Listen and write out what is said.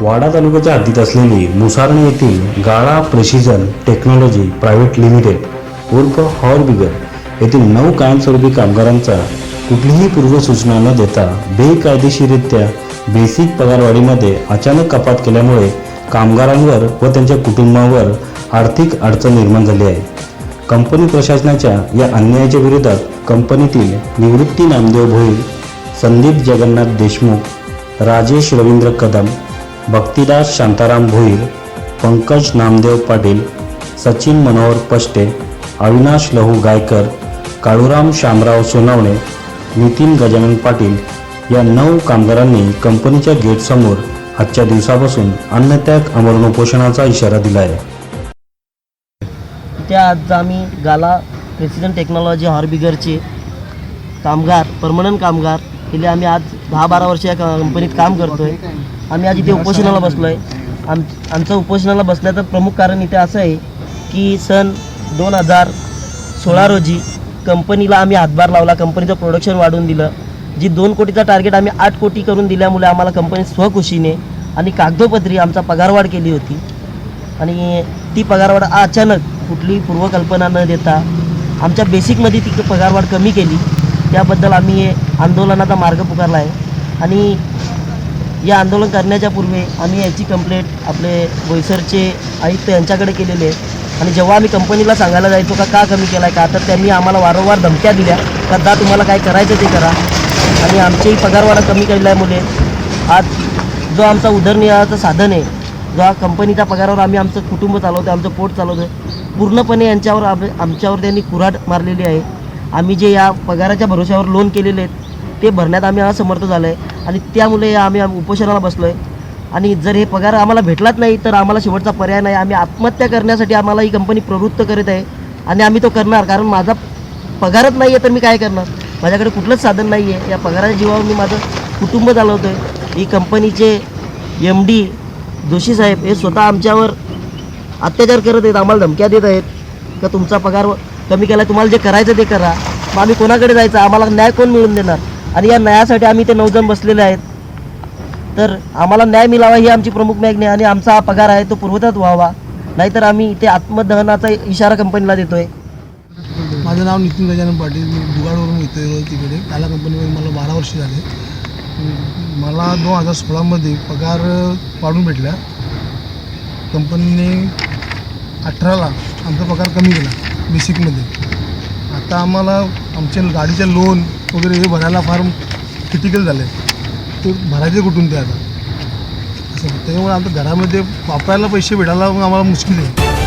वाडा तालुक्याच्या हद्दीत असलेली मुसारणी येथील गाळा प्रेसिजन टेक्नॉलॉजी प्रायव्हेट लिमिटेड उर्फ हॉरबिगर येथील नऊ कायमस्वरूपी कामगारांचा कुठलीही पूर्वसूचना न देता बेकायदेशीररित्या बेसिक पगारवाढीमध्ये अचानक कपात केल्यामुळे कामगारांवर व त्यांच्या कुटुंबावर आर्थिक अडचण निर्माण झाली आहे. कंपनी प्रशासनाच्या या अन्यायाच्या विरोधात कंपनीतील निवृत्ती नामदेव भोईर संदीप जगन्नाथ देशमुख राजेश रवींद्र कदम भक्तिदास शांताराम भोईर पंकज नामदेव पाटील सचिन मनोहर पष्टे अविनाश लहू गायकर काळूराम शामराव सोनावणे नितीन गजानन पाटील या नऊ कामगारांनी कंपनीच्या गेटसमोर आजच्या दिवसापासून अन्नत्याग अमरण उपोषणाचा इशारा दिला आहे त्या आज आम्ही गाला प्रेसिडेंट टेक्नॉलॉजी हॉर्बिगरचे कामगार परमनंट कामगार गेले आम्ही आज दहा बारा वर्ष या कंपनीत काम करतो आहे आम्ही आज इथे उपोषणाला बसलो आहे आम आमचं उपोषणाला बसण्याचं प्रमुख कारण इथे असं आहे की सन दोन हजार सोळा रोजी कंपनीला आम्ही हातभार लावला कंपनीचं प्रोडक्शन वाढवून दिलं. जी दोन कोटीचा टार्गेट आम्ही आठ कोटी करून दिल्यामुळे आम्हाला कंपनी स्वखुशीने आणि कागदोपत्री आमचा पगारवाढ केली होती. आणि ती पगारवाढ अचानक कुठली पूर्वकल्पना न देता आमच्या बेसिकमध्ये ती पगारवाढ कमी केली. त्याबद्दल आम्ही आंदोलनाचा मार्ग पुकारला आहे. आणि या आंदोलन करण्याच्या पूर्वी आम्ही याची कंप्लेंट आपले बोईसरचे आयुक्त यांच्याकडे केलेले आहे. आणि जेव्हा आम्ही कंपनीला सांगायला जायचो का का कमी केला आहे का तर त्यांनी आम्हाला वारंवार धमक्या दिल्या का दा तुम्हाला काय करायचं ते करा. आणि आमचीही पगारवाढा कमी केल्यामुळे आज जो आमचा उदरनिर्वाहाचं साधन आहे जो हा कंपनीच्या पगारावर आम्ही आमचं कुटुंब चालवतो आमचं पोट चालवतो आहे पूर्णपणे यांच्यावर आम- आमच्यावर त्यांनी कुऱ्हाड मारलेली आहे. आम्ही जे या पगाराच्या भरोश्यावर लोन केलेले आहेत ते भरण्यात आम्ही असमर्थ झालो आहे आणि त्यामुळे आम्ही उपोषणाला बसलो आहे आणि जर हे पगार आम्हाला भेटलाच नाही तर आम्हाला शेवटचा पर्याय नाही. आम्ही आत्महत्या करण्यासाठी आम्हाला ही कंपनी प्रवृत्त करीत आहे. आणि आम्ही तो करणार कारण माझा पगारच नाही आहे तर मी काय करणार? माझ्याकडे कुठलंच साधन नाही आहे या पगाराच्या जीवावर मी माझं कुटुंब चालवतो आहे ही कंपनीचे एम डी जोशी साहेब हे स्वतः आमच्यावर अत्याचार करत आहेत आम्हाला धमक्या देत आहेत. का तुमचा पगार कमी केला तुम्हाला जे करायचं ते करा. मग आम्ही कोणाकडे जायचं? आम्हाला न्याय कोण मिळून देणार? आणि या न्यायासाठी आम्ही ते नऊ जण बसलेले आहेत. तर आम्हाला न्याय मिळावा ही आमची प्रमुख मागणी आहे आणि आमचा हा पगार आहे तो पूर्वतच व्हावा. नाहीतर आम्ही इथे आत्मदहनाचा इशारा कंपनीला देतोय. माझं नाव नितीन गजानन पाटील. मी दुगाडवरून येतो तिकडे. त्याला कंपनीमध्ये मला बारा वर्ष झाले. मला दोन हजार सोळामध्ये पगार वाढून भेटला. कंपनीने अठराला आमचा पगार कमी केला बेसिकमध्ये. आता आम्हाला आमच्या गाडीचं लोन वगैरे हे भरायला फार क्रिटिकल झालं. आहे ते भरायचे कुठून ते आता? असं त्याच्यामुळे आमच्या घरामध्ये वापरायला पैसे भेटायला मग आम्हाला मुश्किल आहे.